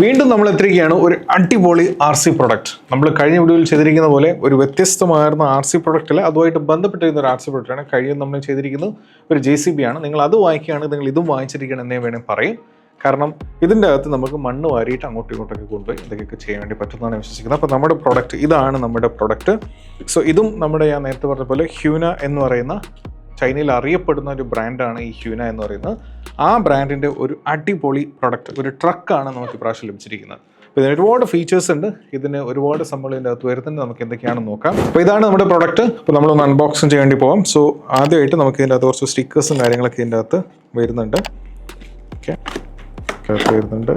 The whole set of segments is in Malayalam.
വീണ്ടും നമ്മൾ എത്തിയിരിക്കുകയാണ് ഒരു അടിപൊളി ആർ സി പ്രൊഡക്റ്റ് നമ്മൾ കഴിഞ്ഞ വീഡിയോയിൽ ചെയ്തിരിക്കുന്ന പോലെ ഒരു വ്യത്യസ്തമായിരുന്ന ആർ സി പ്രൊഡക്റ്റിൽ അതുമായിട്ട് ബന്ധപ്പെട്ടിരിക്കുന്ന ഒരു ആർ സി പ്രൊഡക്റ്റാണ് കഴിഞ്ഞ നമ്മൾ ചെയ്തിരിക്കുന്നത് ഒരു ജെ സി ബി ആണ്. നിങ്ങൾ അത് വായിക്കുകയാണെങ്കിൽ നിങ്ങൾ ഇതും വായിച്ചിരിക്കണം എന്നേ വേണേൽ പറയും. കാരണം ഇതിന്റെ അകത്ത് നമുക്ക് മണ്ണ് വാരിയിട്ട് അങ്ങോട്ടും ഇങ്ങോട്ടൊക്കെ കൊണ്ടുപോയി ഇതൊക്കെ ചെയ്യാൻ വേണ്ടി പറ്റുന്നതാണ് വിശ്വസിക്കുന്നത്. അപ്പോൾ നമ്മുടെ പ്രൊഡക്റ്റ് ഇതാണ് നമ്മുടെ പ്രൊഡക്റ്റ് സോ ഇതും നമ്മുടെ ഞാൻ നേരത്തെ പറഞ്ഞ പോലെ ഹ്യൂന എന്ന് പറയുന്ന ചൈനയിൽ അറിയപ്പെടുന്ന ഒരു ബ്രാൻഡാണ് ഈ ഹ്യൂന എന്ന് പറയുന്നത്. ആ ബ്രാൻഡിന്റെ ഒരു അടിപൊളി പ്രൊഡക്റ്റ് ഒരു ട്രക്കാണ് നമുക്ക് ഇപ്രാവശ്യം ലഭിച്ചിരിക്കുന്നത്. അപ്പോൾ ഇതിന് ഒരുപാട് ഫീച്ചേഴ്സ് ഉണ്ട്. ഇതിന് ഒരുപാട് സംഭവം ഇതിന്റെ അകത്ത് വരുന്നുണ്ട്. നമുക്ക് എന്തൊക്കെയാണെന്ന് നോക്കാം. അപ്പോൾ ഇതാണ് നമ്മുടെ പ്രൊഡക്റ്റ് അപ്പോൾ നമ്മളൊന്ന് അൺബോക്സിങ് ചെയ്യാൻ വേണ്ടി പോകാം സോ ആദ്യമായിട്ട് നമുക്ക് ഇതിന്റെ അകത്ത് കുറച്ച് സ്റ്റിക്കേഴ്സും കാര്യങ്ങളൊക്കെ ഇതിന്റെ അകത്ത് വരുന്നുണ്ട്. ഓക്കെ അകത്ത് വരുന്നുണ്ട്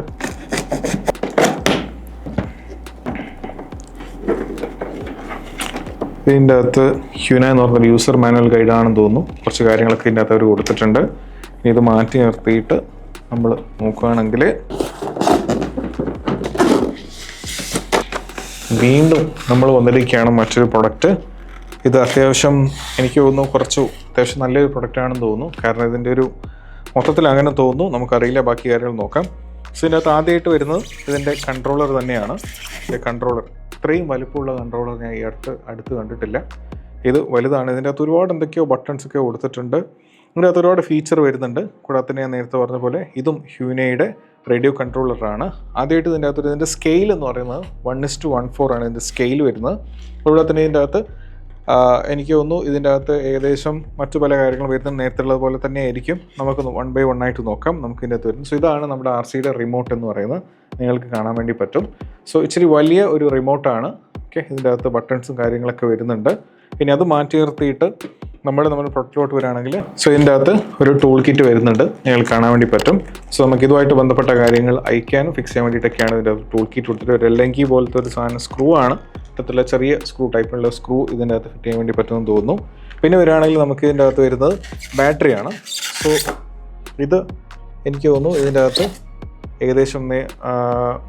ഇതിന്റെ അകത്ത് ഹ്യൂന എന്ന് പറഞ്ഞൊരു യൂസർ മാനുവൽ ഗൈഡാണെന്ന് തോന്നുന്നു. കുറച്ച് കാര്യങ്ങളൊക്കെ ഇതിന്റെ അകത്ത് അവർ കൊടുത്തിട്ടുണ്ട്. ഇനി ഇത് മാറ്റി നിർത്തിയിട്ട് നമ്മൾ നോക്കുകയാണെങ്കിൽ വീണ്ടും നമ്മൾ വന്നിരിക്കുകയാണ് മറ്റൊരു പ്രൊഡക്റ്റ് ഇത് അത്യാവശ്യം എനിക്ക് തോന്നുന്നു കുറച്ച് അത്യാവശ്യം നല്ലൊരു പ്രൊഡക്റ്റാണെന്ന് തോന്നുന്നു. കാരണം ഇതിന്റെ ഒരു മൊത്തത്തിൽ അങ്ങനെ തോന്നുന്നു. നമുക്കറിയില്ല ബാക്കി കാര്യങ്ങൾ നോക്കാം. സോ ഇതിനകത്ത് ആദ്യമായിട്ട് വരുന്നത് ഇതിന്റെ കൺട്രോളർ തന്നെയാണ്. ഇതിന്റെ കൺട്രോളർ ഇത്രയും വലിപ്പമുള്ള കൺട്രോളർ ഞാൻ ഈ അടുത്ത് അടുത്ത് കണ്ടിട്ടില്ല. ഇത് വലുതാണ്. ഇതിന്റെ അകത്ത് ഒരുപാട് എന്തൊക്കെയോ ബട്ടൺസ് ഒക്കെ കൊടുത്തിട്ടുണ്ട്. ഇതിന്റെ അകത്ത് ഒരുപാട് ഫീച്ചർ വരുന്നുണ്ട്. കൂടാതെ ഞാൻ നേരത്തെ പറഞ്ഞ പോലെ ഇതും ഹ്യൂനയുടെ റേഡിയോ കൺട്രോളറാണ് ആദ്യമായിട്ട് ഇതിന്റെ അകത്ത് ഇതിന്റെ സ്കെയിൽ എന്ന് പറയുന്നത് one is to one four ആണ് ഇതിന്റെ സ്കെയിൽ വരുന്നത്. അതുപോലെ തന്നെ ഇതിന്റെ അകത്ത് എനിക്ക് തോന്നുന്നു ഇതിന്റെ അകത്ത് ഏകദേശം മറ്റു പല കാര്യങ്ങളും വരുന്നത് നേരത്തെ പോലെ തന്നെ ആയിരിക്കും നമുക്ക് വൺ ബൈ വൺ ആയിട്ട് നോക്കാം. നമുക്ക് ഇതിന്റെ അകത്ത് വരുന്നത്. സോ ഇതാണ് നമ്മുടെ ആർ സിയുടെ റിമോട്ട് എന്ന് പറയുന്നത്. നിങ്ങൾക്ക് കാണാൻ വേണ്ടി പറ്റും. സോ ഇച്ചിരി വലിയ ഒരു റിമോട്ടാണ് ഓക്കെ ഇതിന്റെ അകത്ത് ബട്ടൺസും കാര്യങ്ങളൊക്കെ വരുന്നുണ്ട്. ഇനി അത് മാറ്റി നിർത്തിയിട്ട് നമ്മൾ നമ്മുടെ പ്രൊഡക്റ്റിലോട്ട് വരികയാണെങ്കിൽ സോ ഇതിന്റെ അകത്ത് ഒരു ടൂൾ കിറ്റ് വരുന്നുണ്ട്. നിങ്ങൾ കാണാൻ വേണ്ടി പറ്റും. സോ നമുക്ക് ഇതുമായിട്ട് ബന്ധപ്പെട്ട കാര്യങ്ങൾ അയക്കാനും ഫിക്സ് ചെയ്യാൻ വേണ്ടിയിട്ടൊക്കെയാണ് ഇതിന്റെ ടൂൾ കിറ്റ് കൊടുത്തിട്ട് ഒരു എല്ലങ്കി പോലത്തെ ഒരു സാധനം സ്ക്രൂ ആണ്. ഇത്തരത്തിലുള്ള ചെറിയ സ്ക്രൂ ടൈപ്പിലുള്ള സ്ക്രൂ ഇതിന്റെ അകത്ത് ഫിറ്റ് ചെയ്യാൻ വേണ്ടി പറ്റുമെന്ന് തോന്നുന്നു. പിന്നെ വരികയാണെങ്കിൽ നമുക്ക് ഇതിന്റെ അകത്ത് വരുന്നത് ബാറ്ററിയാണ് സോ ഇത് എനിക്ക് തോന്നുന്നു ഇതിന്റെ അകത്ത് ഏകദേശം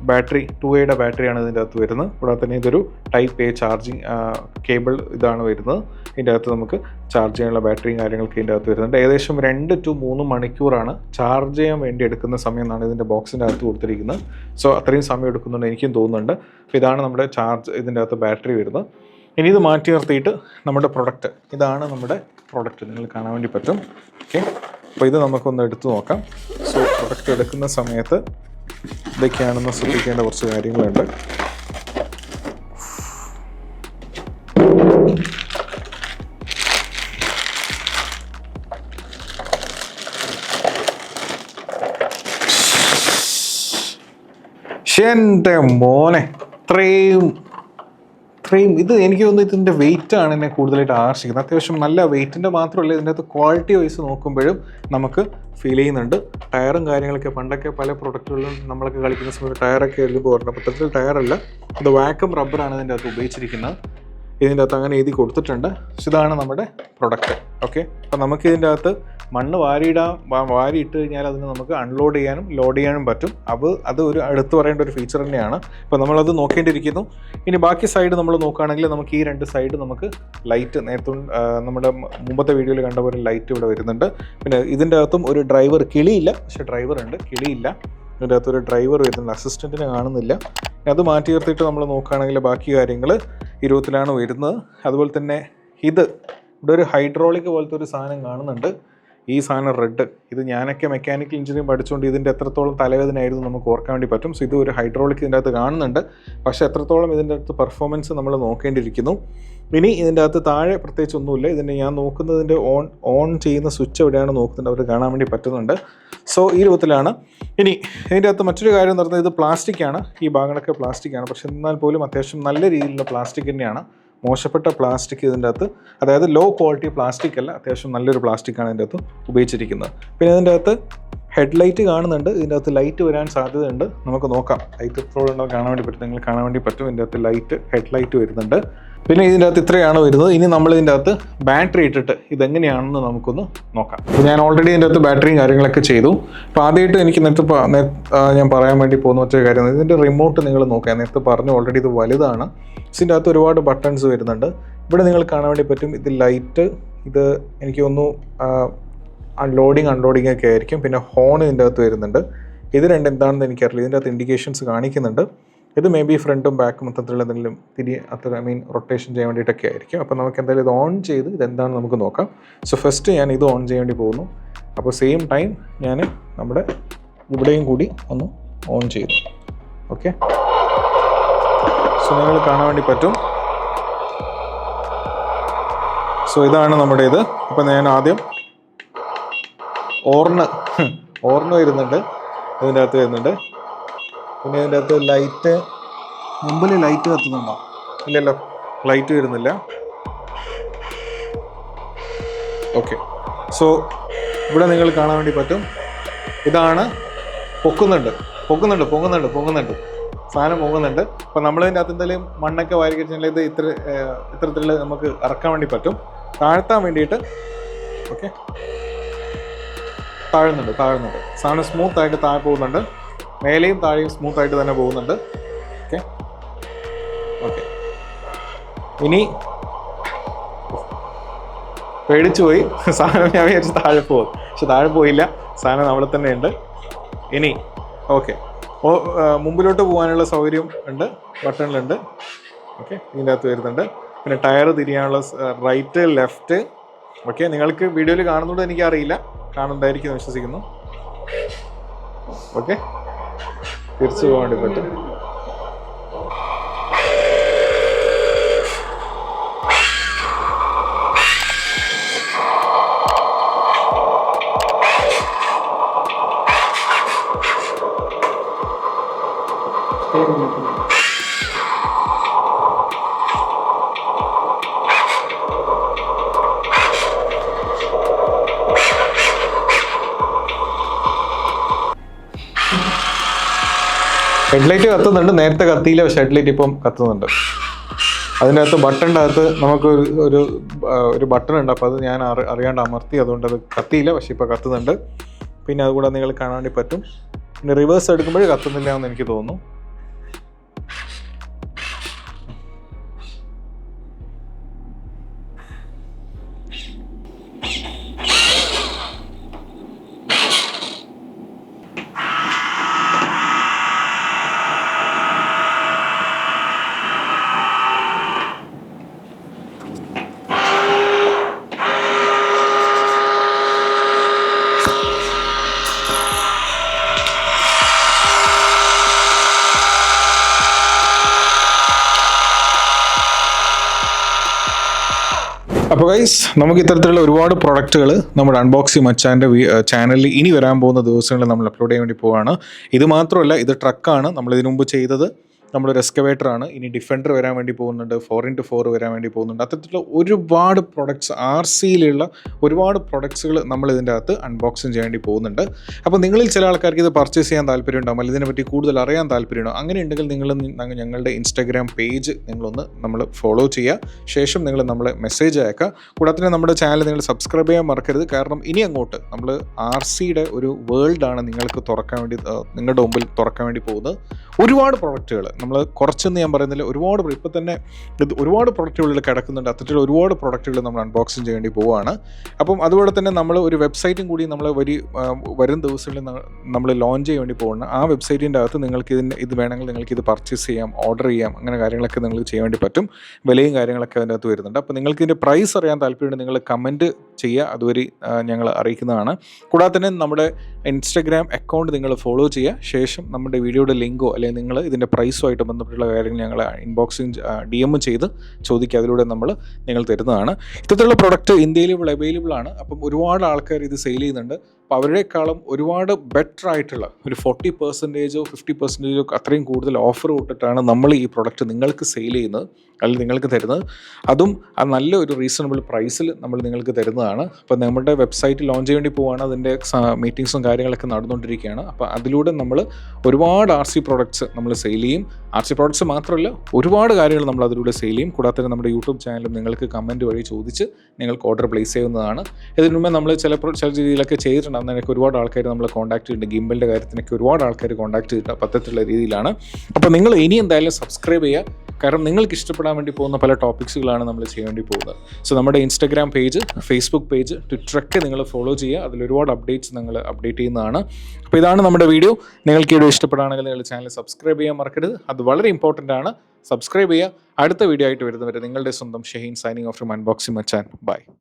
ബാറ്ററി ടു എയുടെ ബാറ്ററിയാണ് ഇതിന്റെ അകത്ത് വരുന്നത്. കൂടാതെ തന്നെ ഇതൊരു ടൈപ്പ് എ ചാർജിങ് കേബിൾ ഇതാണ് വരുന്നത്. ഇതിന്റെ അകത്ത് നമുക്ക് ചാർജ് ചെയ്യാനുള്ള ബാറ്ററിയും കാര്യങ്ങളൊക്കെ ഇതിന്റെ അകത്ത് വരുന്നുണ്ട്. ഏകദേശം രണ്ട് ടു മൂന്ന് മണിക്കൂറാണ് ചാർജ് ചെയ്യാൻ വേണ്ടി എടുക്കുന്ന സമയം എന്നാണ് ഇതിന്റെ ബോക്സിന്റെ അകത്ത് കൊടുത്തിരിക്കുന്നത്. സോ അത്രയും സമയം എടുക്കുന്നുണ്ട് എനിക്കും തോന്നുന്നുണ്ട്. അപ്പോൾ ഇതാണ് നമ്മുടെ ചാർജ് ഇതിന്റെ അകത്ത് ബാറ്ററി വരുന്നത്. ഇനി ഇത് മാറ്റി നിർത്തിയിട്ട് നമ്മുടെ പ്രൊഡക്റ്റ് ഇതാണ് നമ്മുടെ പ്രൊഡക്റ്റ് നിങ്ങൾ കാണാൻ വേണ്ടി പറ്റും. ഓക്കെ അപ്പോൾ ഇത് നമുക്കൊന്ന് എടുത്തു നോക്കാം സോ പ്രൊഡക്റ്റ് എടുക്കുന്ന സമയത്ത് ഇതൊക്കെയാണെന്ന് ശ്രദ്ധിക്കേണ്ട കുറച്ച് കാര്യങ്ങളുണ്ട് എന്റെ മോനെ ഇത്രയും ഇത്രയും ഇത് എനിക്ക് തോന്നുന്നു ഇതിന്റെ വെയിറ്റ് ആണ് എന്നെ കൂടുതലായിട്ട് ആകർഷിക്കുന്നത്. അത്യാവശ്യം നല്ല വെയിറ്റിന്റെ മാത്രമല്ല ഇതിന്റെ അകത്ത് ക്വാളിറ്റി വൈസ് നോക്കുമ്പോഴും നമുക്ക് ഫീൽ ചെയ്യുന്നുണ്ട്. ടയറും കാര്യങ്ങളൊക്കെ പണ്ടൊക്കെ പല പ്രൊഡക്റ്റുകളിലും നമ്മളൊക്കെ കളിക്കുന്ന സമയത്ത് ടയറൊക്കെ എഴുതി പോകാറുണ്ട്. അപ്പോൾ ഇത്തരത്തിൽ ടയറല്ല ഇത് വാക്കം റബ്ബറാണ് ഇതിന്റെ അകത്ത് ഉപയോഗിച്ചിരിക്കുന്നത്. ഇതിന്റെ അകത്ത് അങ്ങനെ എഴുതി കൊടുത്തിട്ടുണ്ട് പക്ഷെ ഇതാണ് നമ്മുടെ പ്രൊഡക്റ്റ് ഓക്കെ അപ്പം നമുക്ക് ഇതിന്റെ അകത്ത് മണ്ണ് വാരിയിടാൻ വാരിയിട്ട് കഴിഞ്ഞാൽ അതിന് നമുക്ക് അൺലോഡ് ചെയ്യാനും ലോഡ് ചെയ്യാനും പറ്റും. അത് അത് ഒരു എടുത്തു പറയേണ്ട ഒരു ഫീച്ചർ തന്നെയാണ്. അപ്പോൾ നമ്മളത് നോക്കേണ്ടിയിരിക്കുന്നു. ഇനി ബാക്കി സൈഡ് നമ്മൾ നോക്കുകയാണെങ്കിൽ നമുക്ക് ഈ രണ്ട് സൈഡ് നമുക്ക് ലൈറ്റ് നേരത്തെ നമ്മുടെ മുമ്പത്തെ വീഡിയോയിൽ കണ്ട പോലെ ലൈറ്റ് ഇവിടെ വരുന്നുണ്ട്. പിന്നെ ഇതിന്റെ അകത്തും ഒരു ഡ്രൈവർ കിളിയില്ല. പക്ഷേ ഡ്രൈവർ ഉണ്ട്. കിളിയില്ല. ഇതിന്റെ അകത്തൊരു ഡ്രൈവർ വരുന്നുണ്ട് അസിസ്റ്റന്റിനെ കാണുന്നില്ല. അത് മാറ്റി നിർത്തിയിട്ട് നമ്മൾ നോക്കുകയാണെങ്കിൽ ബാക്കി കാര്യങ്ങൾ ഇരുപത്തിലാണ് വരുന്നത്. അതുപോലെ തന്നെ ഇത് ഇവിടെ ഒരു ഹൈഡ്രോളിക് പോലത്തെ ഒരു സാധനം കാണുന്നുണ്ട്. ഈ സാധനം റെഡ് ഇത് ഞാനൊക്കെ മെക്കാനിക്കൽ എഞ്ചിനീയറിംഗ് പഠിച്ചുകൊണ്ട് ഇതിന്റെ എത്രത്തോളം തലവേദനയായിരുന്നു നമുക്ക് ഓർക്കാൻ വേണ്ടി പറ്റും. സോ ഇത് ഒരു ഹൈഡ്രോളിക് ഇതിന്റെ അകത്ത് കാണുന്നുണ്ട്. പക്ഷേ എത്രത്തോളം ഇതിന്റെ അകത്ത് പെർഫോമൻസ് നമ്മൾ നോക്കേണ്ടിയിരിക്കുന്നു. ഇനി ഇതിന്റെ അകത്ത് താഴെ പ്രത്യേകിച്ച് ഒന്നുമില്ല. ഇതിന്റെ ഞാൻ നോക്കുന്നതിന്റെ ഓൺ ഓൺ ചെയ്യുന്ന സ്വിച്ച് എവിടെയാണ് നോക്കുന്നത് അവർ കാണാൻ വേണ്ടി പറ്റുന്നുണ്ട്. സോ ഈ രൂപത്തിലാണ്. ഇനി ഇതിന്റെ അകത്ത് മറ്റൊരു കാര്യം എന്ന് പറഞ്ഞാൽ ഇത് പ്ലാസ്റ്റിക്കാണ് ഈ ഭാഗങ്ങളൊക്കെ പ്ലാസ്റ്റിക്കാണ് പക്ഷേ എന്നാൽ പോലും അത്യാവശ്യം നല്ല രീതിയിലുള്ള പ്ലാസ്റ്റിക് തന്നെയാണ്. മോശപ്പെട്ട പ്ലാസ്റ്റിക് ഇതിന്റെ അകത്ത്. അതായത് ലോ ക്വാളിറ്റി പ്ലാസ്റ്റിക് അല്ല. അത്യാവശ്യം നല്ലൊരു പ്ലാസ്റ്റിക്കാണ് ഇതിന്റെ അകത്ത് ഉപയോഗിച്ചിരിക്കുന്നത്. പിന്നെ ഇതിന്റെ അകത്ത് ഹെഡ്ലൈറ്റ് കാണുന്നുണ്ട്. ഇതിന്റെ അകത്ത് ലൈറ്റ് വരാൻ സാധ്യതയുണ്ട്. നമുക്ക് നോക്കാം. ലൈറ്റ് ഇപ്പോൾ ഉണ്ടോ? കാണാൻ വേണ്ടി പറ്റും. നിങ്ങൾ കാണാൻ വേണ്ടി പറ്റും. ഇതിന്റെ അകത്ത് ലൈറ്റ് ഹെഡ്ലൈറ്റ് വരുന്നുണ്ട്. പിന്നെ ഇതിന്റെ അകത്ത് ഇത്രയാണ് വരുന്നത്. ഇനി നമ്മൾ ഇതിന്റെ അകത്ത് ബാറ്ററി ഇട്ടിട്ട് ഇതെങ്ങനെയാണെന്ന് നമുക്കൊന്ന് നോക്കാം. ഞാൻ ഓൾറെഡി ഇതിന്റെ അകത്ത് ബാറ്ററിയും കാര്യങ്ങളൊക്കെ ചെയ്തു. അപ്പോൾ ആദ്യമായിട്ട് എനിക്ക് നേരത്തെ ഞാൻ പറയാൻ വേണ്ടി പോകുന്ന വെച്ച കാര്യം ഇതിന്റെ റിമോട്ട് നിങ്ങൾ നോക്കുക. നേരത്തെ പറഞ്ഞു ഓൾറെഡി ഇത് വലുതാണ്. ഇതിന്റെ അകത്ത് ഒരുപാട് ബട്ടൺസ് വരുന്നുണ്ട്. ഇവിടെ നിങ്ങൾ കാണാൻ വേണ്ടി പറ്റും ഇത് ലൈറ്റ് ഇത് എനിക്ക് തോന്നുന്നു അൺലോഡിങ് അൺലോഡിങ് ഒക്കെ ആയിരിക്കും. പിന്നെ ഹോൺ ഇതിന്റെ അകത്ത് വരുന്നുണ്ട്. ഇത് രണ്ട് എന്താണെന്ന് എനിക്കറിയില്ല. ഇതിന്റെ അകത്ത് ഇൻഡിക്കേഷൻസ് കാണിക്കുന്നുണ്ട്. ഇത് മേ ബി ഫ്രണ്ടും ബാക്കും മൊത്തത്തിലുള്ള എന്തെങ്കിലും തിരി അത്ര മീൻ റൊട്ടേഷൻ ചെയ്യാൻ വേണ്ടിയിട്ടൊക്കെ ആയിരിക്കും. അപ്പോൾ നമുക്ക് എന്തായാലും ഇത് ഓൺ ചെയ്ത് ഇതെന്താണെന്ന് നമുക്ക് നോക്കാം. സോ ഫസ്റ്റ് ഞാൻ ഇത് ഓൺ ചെയ്യാൻ വേണ്ടി പോകുന്നു. അപ്പോൾ സെയിം ടൈം ഞാൻ നമ്മുടെ ഇവിടെയും കൂടി ഒന്ന് ഓൺ ചെയ്തു. ഓക്കെ സോ നിങ്ങൾ കാണാൻ വേണ്ടി പറ്റും. സോ ഇതാണ് നമ്മുടെ ഇത്. അപ്പം ഞാൻ ആദ്യം ഓർണ് ഓർണ് വരുന്നുണ്ട്. ഇതിന്റെ അകത്ത് വരുന്നുണ്ട്. പിന്നെ ഇതിന്റെ അകത്ത് ലൈറ്റ് മുമ്പിൽ ലൈറ്റ് കത്തുന്നുണ്ടോ? ഇല്ലല്ലോ ലൈറ്റ് വരുന്നില്ല. ഓക്കെ സോ ഇവിടെ നിങ്ങൾ കാണാൻ വേണ്ടി പറ്റും. ഇതാണ് പൊക്കുന്നുണ്ട്. പൊക്കുന്നുണ്ട് പൊങ്ങുന്നുണ്ട് പൊങ്ങുന്നുണ്ട് സാധനം പൊങ്ങുന്നുണ്ട് അപ്പോൾ നമ്മളിതിന്റെ അകത്ത് എന്തെങ്കിലും മണ്ണൊക്കെ വാരി കഴിഞ്ഞാൽ ഇത് ഇത്ര ഇത്തരത്തിൽ നമുക്ക് ഇറക്കാൻ വേണ്ടി പറ്റും. താഴ്ത്താൻ വേണ്ടിയിട്ട് ഓക്കെ താഴുന്നുണ്ട് താഴുന്നുണ്ട്. സാധനം സ്മൂത്ത് ആയിട്ട് താഴെ പോകുന്നുണ്ട്. മേലെയും താഴെയും സ്മൂത്ത് ആയിട്ട് തന്നെ പോകുന്നുണ്ട്. ഓക്കെ ഓക്കെ ഇനി പേടിച്ചു പോയി. സാധനം ഞാൻ വിചാരിച്ചു താഴെ പോകും. പക്ഷെ താഴെ പോയില്ല. സാധനം അവിടെ തന്നെ ഉണ്ട്. ഇനി ഓക്കെ മുമ്പിലോട്ട് പോകാനുള്ള സൗകര്യം ഉണ്ട്. ബട്ടണിലുണ്ട്. ഓക്കെ ഇതിന്റെ അകത്ത് വരുന്നുണ്ട്. പിന്നെ ടയർ തിരിയാനുള്ള റൈറ്റ് ലെഫ്റ്റ് ഓക്കെ നിങ്ങൾക്ക് വീഡിയോയിൽ കാണുന്നുണ്ട് എനിക്കറിയില്ല. കാണുന്നുണ്ടായിരിക്കും വിശ്വസിക്കുന്നു. ഓക്കെ തിരിച്ചു പോകാൻ വേണ്ടി പറ്റും. ഹെഡ്ലൈറ്റ് കത്തുന്നുണ്ട്. നേരത്തെ കത്തിയില്ല പക്ഷെ ഹെഡ്ലൈറ്റ് ഇപ്പം കത്തുന്നുണ്ട്. അതിനകത്ത് ബട്ടണിന്റെ അകത്ത് നമുക്ക് ഒരു ഒരു ബട്ടൺ ഉണ്ട്. അപ്പോൾ അത് ഞാൻ അറി- അറിയാണ്ട് അമർത്തി. അതുകൊണ്ട് അത് കത്തിയില്ല പക്ഷെ ഇപ്പോൾ കത്തുന്നുണ്ട്. പിന്നെ അതുകൂടെ നിങ്ങൾ കാണാൻ വേണ്ടി പറ്റും. പിന്നെ റിവേഴ്സ് എടുക്കുമ്പോഴേ കത്തുന്നില്ല എന്ന് എനിക്ക് തോന്നുന്നു. അപ്പോൾ ഗൈസ് നമുക്ക് ഇത്തരത്തിലുള്ള ഒരുപാട് പ്രൊഡക്റ്റുകൾ നമ്മുടെ അൺബോക്സി മച്ചാന്റെ ചാനലിൽ ഇനി വരാൻ പോകുന്ന ദിവസങ്ങളിൽ നമ്മൾ അപ്ലോഡ് ചെയ്യാൻ വേണ്ടി പോവുകയാണ് ഇത് മാത്രമല്ല ഇത് ട്രക്കാണ് നമ്മൾ ഇതിനു മുമ്പ് ചെയ്തത് നമ്മളൊരു ആണ് ഇനി ഡിഫൻഡർ വരാൻ വേണ്ടി പോകുന്നുണ്ട്. ഫോർ ഇന്റു ഫോർ വരാൻ വേണ്ടി പോകുന്നുണ്ട്. അത്തരത്തിലുള്ള ഒരുപാട് പ്രൊഡക്ട്സ് ആർ സിയിലുള്ള ഒരുപാട് പ്രൊഡക്ട്സുകൾ നമ്മൾ ഇതിന്റെ അകത്ത് അൺബോക്സിങ് ചെയ്യാൻ വേണ്ടി പോകുന്നുണ്ട്. അപ്പോൾ നിങ്ങളിൽ ചില ആൾക്കാർക്ക് ഇത് പർച്ചേസ് ചെയ്യാൻ താല്പര്യം ഉണ്ടാകും അല്ലെങ്കിൽ ഇതിനെപ്പറ്റി കൂടുതൽ അറിയാൻ താല്പര്യമുണ്ടോ? അങ്ങനെ ഉണ്ടെങ്കിൽ നിങ്ങൾ ഞങ്ങളുടെ ഇൻസ്റ്റാഗ്രാം പേജ് നിങ്ങളൊന്ന് നമ്മൾ ഫോളോ ചെയ്യുക. ശേഷം നിങ്ങൾ നമ്മളെ മെസ്സേജ് അയക്കുക. കൂടാതെ തന്നെ നമ്മുടെ ചാനൽ നിങ്ങൾ സബ്സ്ക്രൈബ് ചെയ്യാൻ മറക്കരുത്. കാരണം ഇനി അങ്ങോട്ട് നമ്മൾ ആർ സിയുടെ ഒരു വേൾഡാണ് നിങ്ങൾക്ക് തുറക്കാൻ വേണ്ടി നിങ്ങളുടെ മുമ്പിൽ തുറക്കാൻ വേണ്ടി പോകുന്നത്. ഒരുപാട് പ്രൊഡക്റ്റുകൾ നമ്മൾ കുറച്ചെന്ന് ഞാൻ പറയുന്നില്ല ഒരുപാട് ഇപ്പം തന്നെ ഇത് ഒരുപാട് പ്രൊഡക്റ്റുകളിൽ കിടക്കുന്നുണ്ട് അത്തരത്തിൽ ഒരുപാട് പ്രൊഡക്റ്റുകൾ നമ്മൾ അൺബോക്സിങ് ചെയ്യേണ്ടി പോവുകയാണ് അപ്പം അതുപോലെ തന്നെ നമ്മൾ ഒരു വെബ്സൈറ്റും കൂടി നമ്മൾ വരി വരും ദിവസങ്ങളിൽ നമ്മൾ ലോഞ്ച് ചെയ്യാൻ വേണ്ടി പോകുന്നത് ആ വെബ്സൈറ്റിന്റെ അകത്ത് നിങ്ങൾക്ക് ഇതിന് ഇത് വേണമെങ്കിൽ നിങ്ങൾക്ക് ഇത് പർച്ചേസ് ചെയ്യാം ഓർഡർ ചെയ്യാം അങ്ങനെ കാര്യങ്ങളൊക്കെ നിങ്ങൾക്ക് ചെയ്യാൻ വേണ്ടി പറ്റും. വിലയും കാര്യങ്ങളൊക്കെ അതിന്റെ അകത്ത് വരുന്നുണ്ട്. അപ്പോൾ നിങ്ങൾക്ക് ഇതിന്റെ പ്രൈസ് അറിയാൻ താല്പര്യമുണ്ട് നിങ്ങൾ കമന്റ് ചെയ്യുക. അതുവരെ ഞങ്ങൾ അറിയിക്കുന്നതാണ്. കൂടാതെ തന്നെ നമ്മുടെ ഇൻസ്റ്റഗ്രാം അക്കൗണ്ട് നിങ്ങൾ ഫോളോ ചെയ്യുക. ശേഷം നമ്മുടെ വീഡിയോയുടെ ലിങ്കോ അല്ലെങ്കിൽ നിങ്ങൾ ഇതിന്റെ പ്രൈസുമായിട്ട് പ്രൊഡക്റ്റുമായിട്ട് ബന്ധപ്പെട്ടുള്ള കാര്യങ്ങൾ ഞങ്ങൾ ഇൻബോക്സിങ് ഡി എം ചെയ്ത് ചോദിക്കുക. അതിലൂടെ നമ്മൾ നിങ്ങൾ തരുന്നതാണ്. ഇത്തരത്തിലുള്ള പ്രൊഡക്റ്റ് ഇന്ത്യയിൽ അവൈലബിൾ ആണ്. അപ്പം ഒരുപാട് ആൾക്കാർ ഇത് സെയിൽ ചെയ്യുന്നുണ്ട്. അപ്പോൾ അവരെക്കാളും ഒരുപാട് ബെറ്റർ ആയിട്ടുള്ള ഒരു ഫോർട്ടി പെർസെന്റേജോ ഫിഫ്റ്റി പെർസെന്റേജോ അത്രയും കൂടുതൽ ഓഫർ കൊടുത്തിട്ടാണ് നമ്മൾ ഈ പ്രൊഡക്റ്റ് നിങ്ങൾക്ക് സെയിൽ ചെയ്യുന്നത്. അല്ലെങ്കിൽ നിങ്ങൾക്ക് തരുന്നത്. അതും ആ നല്ല ഒരു റീസണബിൾ പ്രൈസിൽ നമ്മൾ നിങ്ങൾക്ക് തരുന്നതാണ്. അപ്പോൾ നമ്മുടെ വെബ്സൈറ്റ് ലോഞ്ച് ചെയ്യേണ്ടി പോവുകയാണ് അതിന്റെ മീറ്റിങ്സും കാര്യങ്ങളൊക്കെ നടന്നുകൊണ്ടിരിക്കുകയാണ്. അപ്പോൾ അതിലൂടെ നമ്മൾ ഒരുപാട് ആർ സി പ്രോഡക്ട്സ് നമ്മൾ സെയിൽ ചെയ്യും. ആർ സി പ്രോഡക്ട്സ് മാത്രമല്ല ഒരുപാട് കാര്യങ്ങൾ നമ്മൾ അതിലൂടെ സെയിൽ ചെയ്യും. കൂടാതെ തന്നെ നമ്മുടെ യൂട്യൂബ് ചാനലും നിങ്ങൾക്ക് കമന്റ് വഴി ചോദിച്ച് നിങ്ങൾക്ക് ഓർഡർ പ്ലേസ് ചെയ്യുന്നതാണ് ഇതിനു മുമ്പേ നമ്മൾ ചില ചില രീതിയിലൊക്കെ ചെയ്തിട്ടുണ്ട്. അന്നേരമൊക്കെ ഒരുപാട് ആൾക്കാർ നമ്മൾ കോൺടാക്ട് ചെയ്തിട്ടുണ്ട്. ഗിംബലിന്റെ കാര്യത്തിനൊക്കെ ഒരുപാട് ആൾക്കാർ കോൺടാക്ട് ചെയ്തിട്ടുണ്ട് പത്തത്തിലുള്ള രീതിയിലാണ്. അപ്പോൾ നിങ്ങൾ ഇനി എന്തായാലും സബ്സ്ക്രൈബ് ചെയ്യുക. കാരണം നിങ്ങൾക്ക് ഇഷ്ടപ്പെടാൻ വേണ്ടി പോകുന്ന പല ടോപ്പിക്സുകളാണ് നമ്മൾ ചെയ്യാൻ വേണ്ടി പോകുന്നത്. സോ നമ്മുടെ ഇൻസ്റ്റാഗ്രാം പേജ് ഫേസ്ബുക്ക് പേജ് ട്വിറ്ററൊക്കെ നിങ്ങൾ ഫോളോ ചെയ്യുക. അതിൽ ഒരുപാട് അപ്ഡേറ്റ്സ് നിങ്ങൾ അപ്ഡേറ്റ് ചെയ്യുന്നതാണ്. അപ്പോൾ ഇതാണ് നമ്മുടെ വീഡിയോ നിങ്ങൾക്ക് വീഡിയോ ഇഷ്ടപ്പെടുകയാണെങ്കിൽ നിങ്ങൾ ചാനൽ സബ്സ്ക്രൈബ് ചെയ്യാൻ മറക്കരുത്. അത് വളരെ ഇമ്പോർട്ടന്റ് ആണ്. സബ്സ്ക്രൈബ് ചെയ്യുക. അടുത്ത വീഡിയോ ആയിട്ട് വരുന്നവരെ നിങ്ങളുടെ സ്വന്തം Shaheen signing off from unboxing Machan by